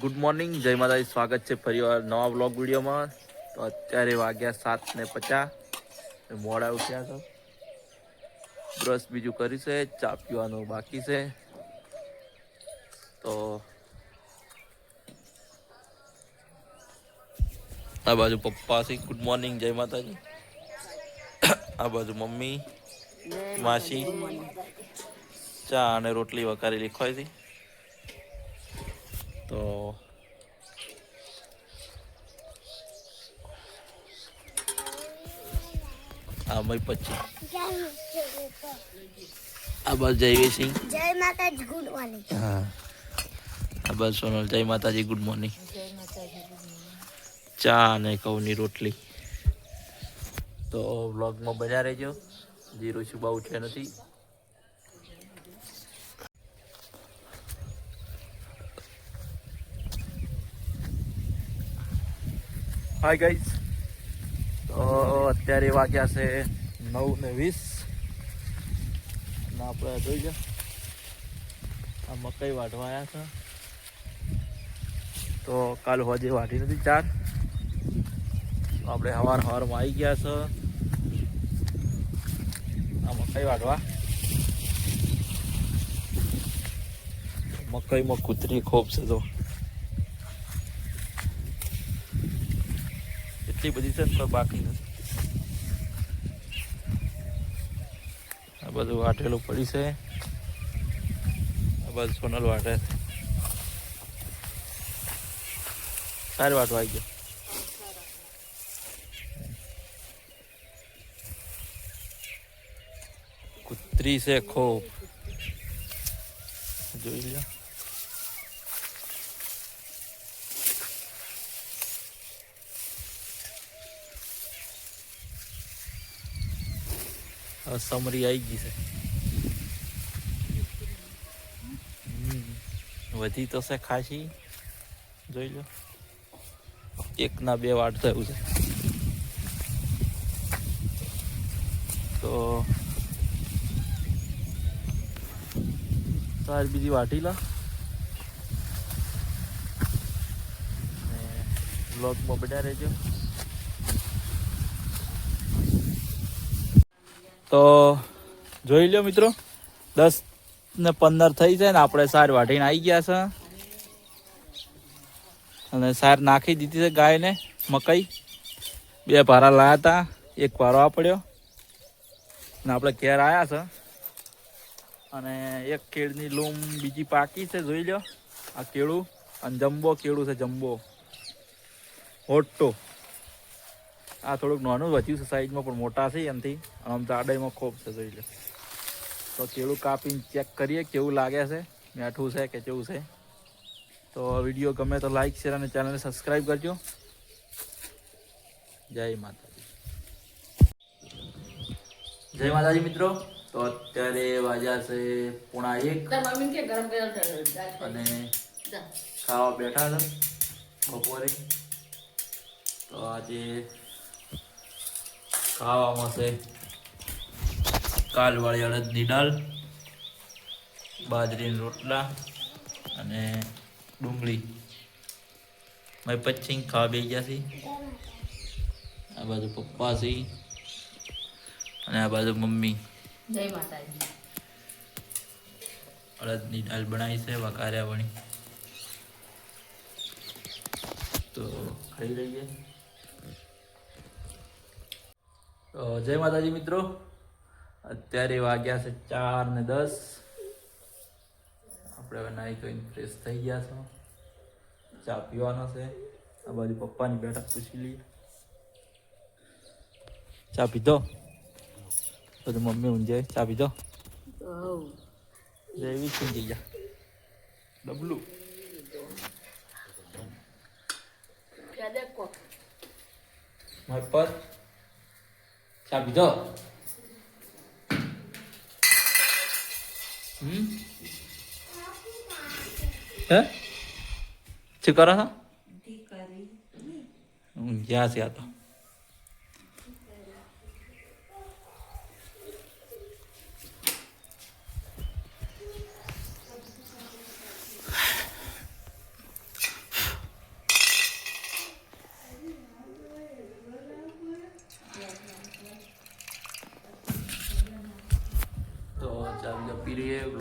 Good morning. જય માતાજી. સ્વાગત છે ફરીવાર નવા બ્લોગ વિડીયોમાં. તો અત્યારે વાગ્યા સાત ને પચાસ. મોડા ઉઠ્યા છો બ્રશ બીજું કર્યું છે. ચા પીવાનું બાકી છે. તો આ બાજુ પપ્પા છે. Good morning. જય માતાજી. આ બાજુ મમ્મી માસી. ચા અને રોટલી વઘારેલી ખવાઈ હતી. તો આ મય પછી. આ બસ જય સિંહ. જય માતાજી ગુડ મોર્નિંગ. હા. આ બસ સોનલ જય માતાજી ગુડ મોર્નિંગ. ચા અને ઘઉંની રોટલી. તો વ્લોગમાં બધા રહેજો. જીરો શુભા છે નથી. હાય ગાઈઝ તો અત્યારે વાગ્યા છે નવ ને વીસ. અને આપણે જોઈ લો. આ મકાઈ વાઢવા આવ્યા છે. તો કાલ હોજે વાઢી નથી ચાર. આપણે હવાર હવારમાં આવી ગયા છે. આ મકાઈ વાઢવા. મકાઈમાં કૂતરી ખૂબ છે તો એટલી બધી છે તો બાકી નથી. આ બધું વાટેલું પડી છે. આ બધું સોનલ વાટે છે. સારી વાટો આવી ગયો કૂતરી છે ખૂબ. જોઈ લ્યો. સમરી આવી ગઈ છે. વધી તો છે ખાસી. જોઈ લો. એક ના બે વાટ થયું છે. તો તાર બીજી વાટી લા. બ્લોગમાં બધા રહેજો તો જોઈ લો મિત્રો, દસ ને પંદર થઈ છે ને આપણે સાર વાટીને આવી ગયા છે. અને સાર નાખી દીધી છે ગાયને મકાઈ. બે ભારા લાયા હતા, એક ભારો આપડ્યો પડ્યો ને આપણે ઘેર આવ્યા છે. અને એક કેળની લૂમ બીજી પાકી છે, જોઈ લો આ કેળું અને જમ્બો કેળું છે જમ્બો મોટો આ થોડુંક નાનું વધ્યું છે સાઈઝમાં પણ મોટા છે એમથી. આમ જાડાઈમાં ખૂબ છે જોઈ લે. તો કેળું કાપીને ચેક કરીએ કેવું લાગે છે મીઠું છે કે કેવું છે. તો વીડિયો ગમે તો લાઈક શેર અને ચેનલને સબસ્ક્રાઈબ કરજો. જય માતાજી. જય માતાજી મિત્રો. તો અત્યારે વાજા છે પૂણા એક. અને ખાવા બેઠા હતા બપોરે. તો આજે ખાવામાં છે. કાલવાળી અડદની દાળ બાજરીના રોટલા અને ડુંગળી. મેં પછી ખાવા બે ગયા છે. આ બાજુ પપ્પા છે અને આ બાજુ મમ્મી. જય માતાજી. અડદની દાળ બનાવી છે વકાર્યા વણી. તો ખાઈ લઈએ. તો જય માતાજી મિત્રો. અત્યારે વાગ્યા છે ચાર ને દસ. આપણે હવે નાહી ધોઈને ફ્રેશ થઈ ગયા છો. ચા પીવાનો છે. આ બાજુ પપ્પાની બેઠક પૂછી લઈએ. ચા પીધો? બધું મમ્મી ઊંઝે ચા પીધો? જેવી સિંધી ગયા ડબલું. મારી પર. ચા પીધો હે શું કરો છો ઊંઘ્યા છે આ તો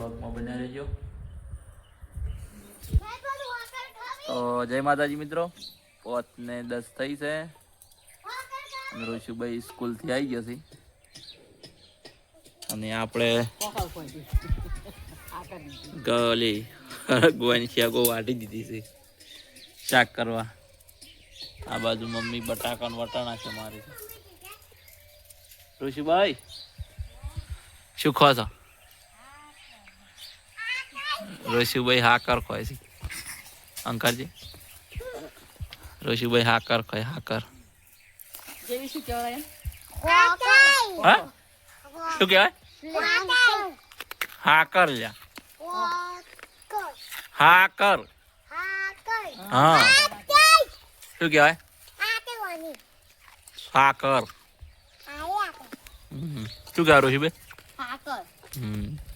બ્લોગમાં બન્યા રહેજો. તો જય માતાજી મિત્રો. પોત ને દસ થઈ છે. રોશુભાઈ સ્કૂલથી આવી ગયો છે. અને આપણે ગલી ગોવાની શાકો વાટી દીધી છે. શાક કરવા. આ બાજુ મમ્મી બટાકા વટાણા છે મારે. ઋષિભાઈ શું ખો છો ઋષિભાઈ હાકર ખોય છે. અંકરજી ઋષિભાઈ હાકર ખોય હાકર. જેવી શું કહેવાય એમ? હા? શું કહેવાય? હાકર લ્યા. હાકર. હા. શું કહેવાય? સાકર હમ. શું કહેવાય ઋષિભાઈ? હમ.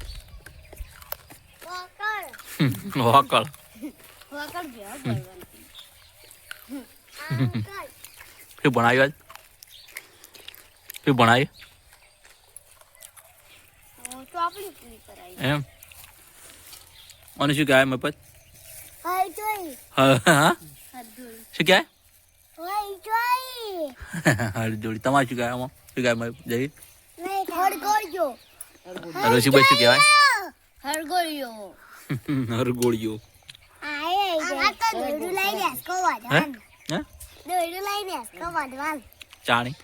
વકળ શું ભણાયું આજ શું ભણાયું એમ અને શું કહેવાય મફત? શું કહેવાય હરજોડી તમારે શું કહેવાય આમાં શું કહેવાય જઈ ઋષિભાઈ શું કહેવાય હરગોળીઓ હે? ચાણી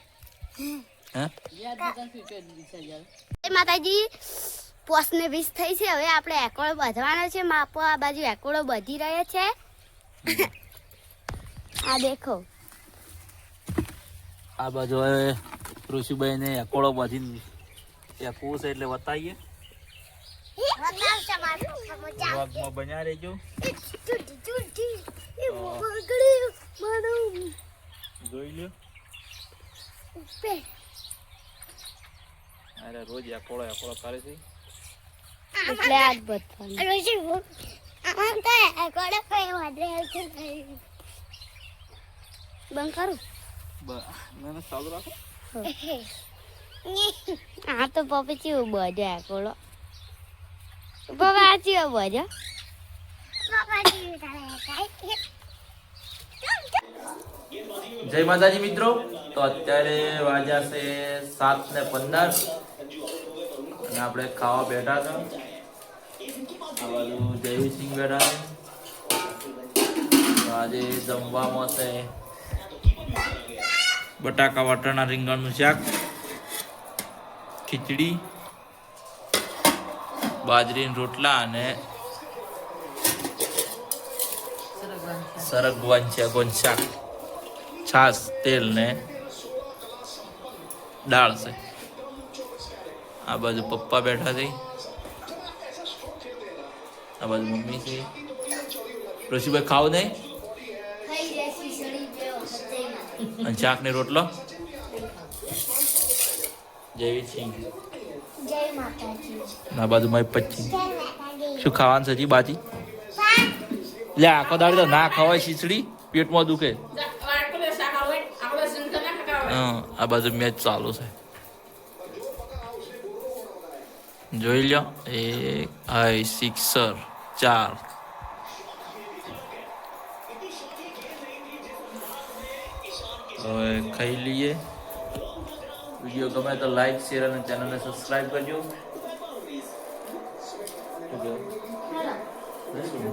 માતાજી પોસ ને વીસ થઈ છે. હવે આપણે એકોળો બાંધવાનો છે. માપો આ બાજુ એકોળો બાંધી રહ્યો છે. આ દેખો. આ બાજુ હવે ઋષિભાઈ ને એકોળો બાંધી એકવું છે એટલે બતાવીએ. બ્લોગમાં બન્યા રહેજો. જોઈ લ્યો. અરે રોજ એકોળો એકોળો કરે છે એટલે આ જ બધવાનું બંધ કરું? બ- ના ના ચાલુ રાખો. આ તો પપ્પી ચેવું બધો એકોળો ચેવો બધો જય માતાજી મિત્રો. તો અત્યારે વાગ્યા છે સાત ને પંદર. અને આપણે ખાવા બેઠા હતા. આ બાજુ જયસિંહ બેઠા છે. આજે જમવામાં છે બટાકા વટાણા રીંગણનું શાક, ખીચડી બાજરીના રોટલા અને સરગવાન છે ગોંચા. છાશ, તેલ ને દાળ છે. આ બાજુ પપ્પા બેઠા છે. આ બાજુ મમ્મી છે. ઋષિભાઈ ખાવ નહીં? શાક ને રોટલો? જેવી સિંહ આ બાજુ મારી પચ્ચી. શું ખાવાનું છે હજી બાજી? લે આખો દાડી તો ના ખવાય ખીચડી. પેટમાં દુખે. ના. હં, આ બાજુ મેચ ચાલુ છે. જોઈ લો એક હાઈ સિક્સર ચાર. હવે ખાઈ લઈએ. વીડિયો ગમે તો લાઈક શેર અને ચેનલને સબસ્ક્રાઈબ કરજો. શું